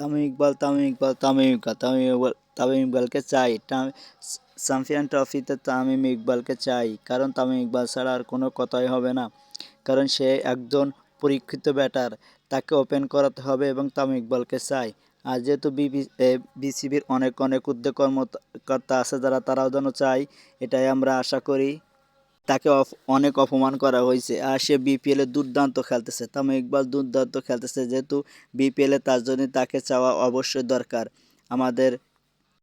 তামিম ইকবাল তামিম ইকবাল তামিম ইকবাল তামিম ইকবাল তামিম ইকবালকে চাই চ্যাম্পিয়ন ট্রফিতে তামিম ইকবালকে চাই কারণ তামিম ইকবাল ছাড়া আর কোনো কথাই হবে না। কারণ সে একজন পরীক্ষিত ব্যাটার তাকে ওপেন করাতে হবে এবং তামিম ইকবালকে চাই আর যেহেতু বিসিবির অনেক অনেক উদ্যোগ কর্মকর্তা আছে যারা তারাও যেন চাই, এটাই আমরা আশা করি। তাকে অনেক অপমান করা হয়েছে। আর সে বিপিএলে দুর্দান্ত খেলতেছে। তামিম ইকবাল দুর্দান্ত খেলতেছে, যেহেতু বিপিএলে তার জন্য তাকে চাওয়া অবশ্যই দরকার। আমাদের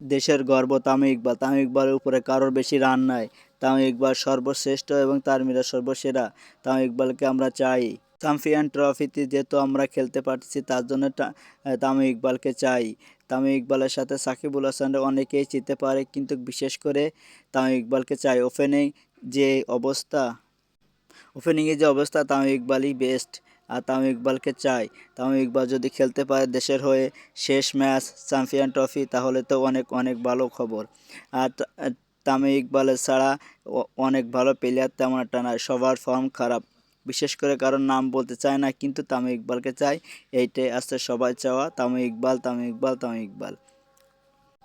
দেশের গর্ব তামিম ইকবাল। তামিম ইকবালের উপরে কারোর বেশি রান নাই। তামিম ইকবাল সর্বশ্রেষ্ঠ এবং তার মিরা সর্বসেরা। তামিম ইকবালকে আমরা চাই। চ্যাম্পিয়ন ট্রফিতে যেহেতু আমরা খেলতে পারতেছি, তার জন্য তামিম ইকবালকে চাই। তামিম ইকবালের সাথে সাকিবুল হাসানরা অনেকেই চিনতে পারে, কিন্তু বিশেষ করে তামিম ইকবালকে চাই। ওপেনে যে অবস্থা, ওপেনিংয়ে যে অবস্থা, তামিম ইকবালই বেস্ট আর তামিম ইকবালকে চাই। তামিম ইকবাল যদি খেলতে পারে দেশের হয়ে শেষ ম্যাচ, চ্যাম্পিয়ন ট্রফি, তাহলে তো অনেক অনেক ভালো খবর। আর তামিম ইকবালের ছাড়া অনেক ভালো প্লেয়ার তেমন একটা নয় সবার ফর্ম খারাপ। বিশেষ করে কারোর নাম বলতে চায় না, কিন্তু তামিম ইকবালকে চাই। এইটাই আসছে সবাই চাওয়া, তামিম ইকবাল তামিম ইকবাল তামিম ইকবাল।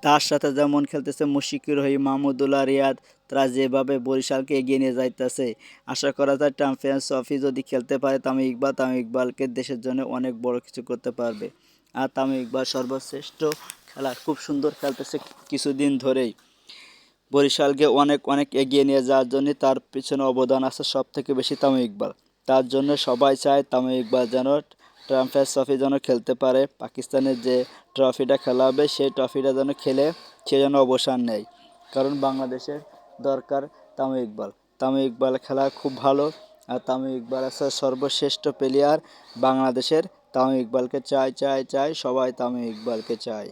তার সাথে যেমন খেলতেছে মুশিকুর রহিম, মাহমুদুল্লাহ, রিয়াদ তারা যেভাবে বরিশালকে এগিয়ে নিয়ে যাইতেছে, আশা করা যায় চ্যাম্পিয়ন্স ট্রফি যদি খেলতে পারে, তামিম ইকবাল তামিম ইকবালকে দেশের জন্য অনেক বড় কিছু করতে পারবে। আর তামিম ইকবাল সর্বশ্রেষ্ঠ খেলা, খুব সুন্দর খেলতেছে কিছুদিন ধরেই। বরিশালকে অনেক অনেক এগিয়ে নিয়ে যাওয়ার জন্য তার পিছনে অবদান আছে সব থেকে বেশি তামিম ইকবাল। তার জন্য সবাই চায় তামিম ইকবাল যেন ট্রাম্পের ট্রফি যেন খেলতে পারে। পাকিস্তানের যে ট্রফিটা খেলা হবে সেই ট্রফিটা যেন খেলে, সে যেন অবসান নেয়। কারণ বাংলাদেশের দরকার, তামিম ইকবাল। তামিম ইকবাল খেলা খুব ভালো, আর তামিম ইকবাল আছে সর্বশ্রেষ্ঠ প্লেয়ার বাংলাদেশের। তামিম ইকবালকে চাই চাই চাই, সবাই তামিম ইকবালকে চায়।